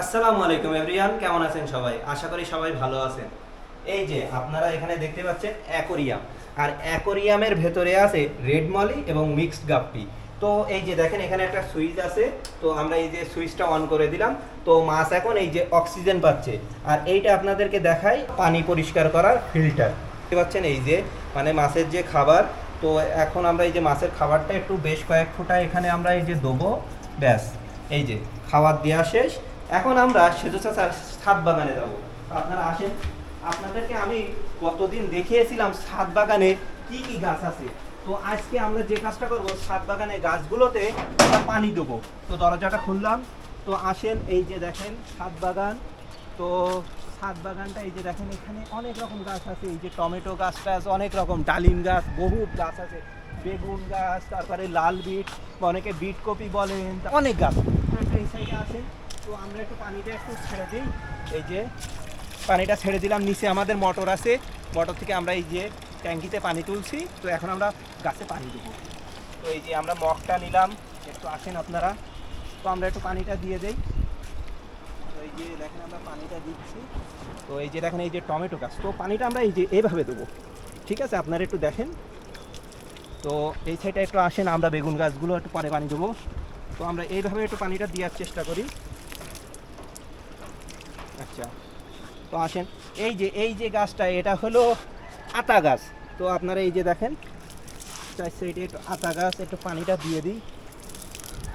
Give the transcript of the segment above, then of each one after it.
আসসালামু আলাইকুম এভরিয়ান কেমন আছেন সবাই? আশা করি সবাই ভালো আছেন। এই যে, আপনারা এখানে দেখতে পাচ্ছেন অ্যাকোরিয়াম। আর অ্যাকোরিয়ামের ভেতরে আছে রেড মলি এবং মিক্সড গাপ্পি। তো এই যে দেখেন, এখানে একটা সুইচ আছে। তো আমরা এই যে সুইচটা অন করে দিলাম। তো মাছ এখন এই যে অক্সিজেন পাচ্ছে। আর এইটা আপনাদেরকে দেখাই পানি পরিষ্কার করার ফিল্টার। দেখতে পাচ্ছেন এই যে মানে মাছের যে খাবার। তো এখন আমরা এই যে মাছের খাবারটা একটু বেশ কয়েক ফোঁটা এখানে আমরা এই যে দেবো। ব্যাস, এই যে খাবার দেওয়া শেষ। এখন আমরা সেতু চাচার ছাদ বাগানে যাব। আপনারা আসেন। আপনাদেরকে আমি কতদিন দেখিয়েছিলাম ছাদ বাগানে কি কি গাছ আছে। তো আজকে আমরা যে কাজটা করব, ছাদ বাগানে গাছগুলোতে পানি দেবো। তো দরজাটা খুললাম। তো আসেন, এই যে দেখেন ছাদ বাগান। তো ছাদ বাগানটা এই যে দেখেন, এখানে অনেক রকম গাছ আছে। এই যে টমেটো গাছ টাছ, অনেক রকম। ডালিম গাছ বহুত গাছ আছে। বেগুন গাছ, তারপরে লাল বিট, অনেকে বিট কপি বলেন, অনেক গাছ। এই সাইডে আসেন। তো আমরা একটু পানিটা একটু ছেড়ে এই যে পানিটা ছেড়ে দিলাম, নিচে আমাদের মোটর আছে। মোটর থেকে আমরা এই যে ট্যাঙ্কিতে পানি তুলছি। তো এখন আমরা গাছে পানি দেবো। তো এই যে আমরা মগটা নিলাম। একটু আসেন আপনারা। তো আমরা একটু পানিটা দিয়ে দেই। তো এই যে দেখেন আমরা পানিটা দিচ্ছি। তো এই যে দেখেন, এই যে টমেটো গাছ। তো পানিটা আমরা এই যে এইভাবে দেবো। ঠিক আছে, আপনারা একটু দেখেন। তো এই সাইডে একটু আসেন, আমরা বেগুন গাছগুলো একটু পরে পানি দেবো। তো আমরা এইভাবে একটু পানিটা দেওয়ার চেষ্টা করি। আচ্ছা। তো আসেন, এই যে এই যে গাছটা, এটা হলো আতা গাছ। তো আপনারা এই যে দেখেন, চার সাইডে একটু আতা গাছ, একটু পানিটা দিয়ে দিই।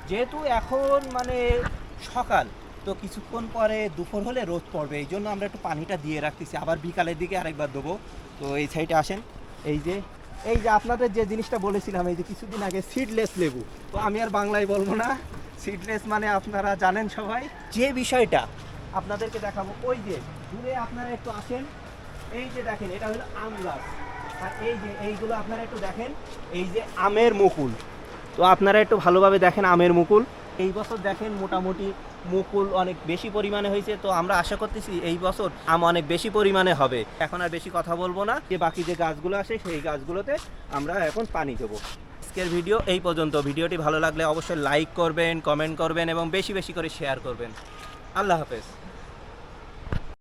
যেহেতু এখন মানে সকাল, তো কিছুক্ষণ পরে দুপুর হলে রোদ পড়বে, এই জন্য আমরা একটু পানিটা দিয়ে রাখতেছি। আবার বিকালের দিকে আরেকবার দেবো। তো এই সাইডে আসেন, এই যে এই যে আপনাদের যে জিনিসটা বলেছিলাম, এই যে কিছুদিন আগে সিডলেস লেবু। তো আমি আর বাংলায় বলব না সিডলেস মানে আপনারা জানেন সবাই, যে বিষয়টা আপনাদেরকে দেখাবো। ওই যে, দূরে আপনারা একটু আসেন। এই যে দেখেন, এটা হলো আম গাছ। আর এই যে, এইগুলো আপনারা একটু দেখেন। এই যে আমের মুকুল। তো আপনারা একটু ভালোভাবে দেখেন আমের মুকুল। এই বছর দেখেন মোটামুটি মুকুল অনেক বেশি পরিমাণে হয়েছে। তো আমরা আশা করতেছি এই বছর আম অনেক বেশি পরিমাণে হবে। এখন আর বেশি কথা বলব না। যে বাকি যে গাছগুলো আসে সেই গাছগুলোতে আমরা এখন পানি দেবো। আজকের ভিডিও এই পর্যন্ত। ভিডিওটি ভালো লাগলে অবশ্যই লাইক করবেন কমেন্ট করবেন এবং বেশি বেশি করে শেয়ার করবেন। আল্লাহ হাফেজ।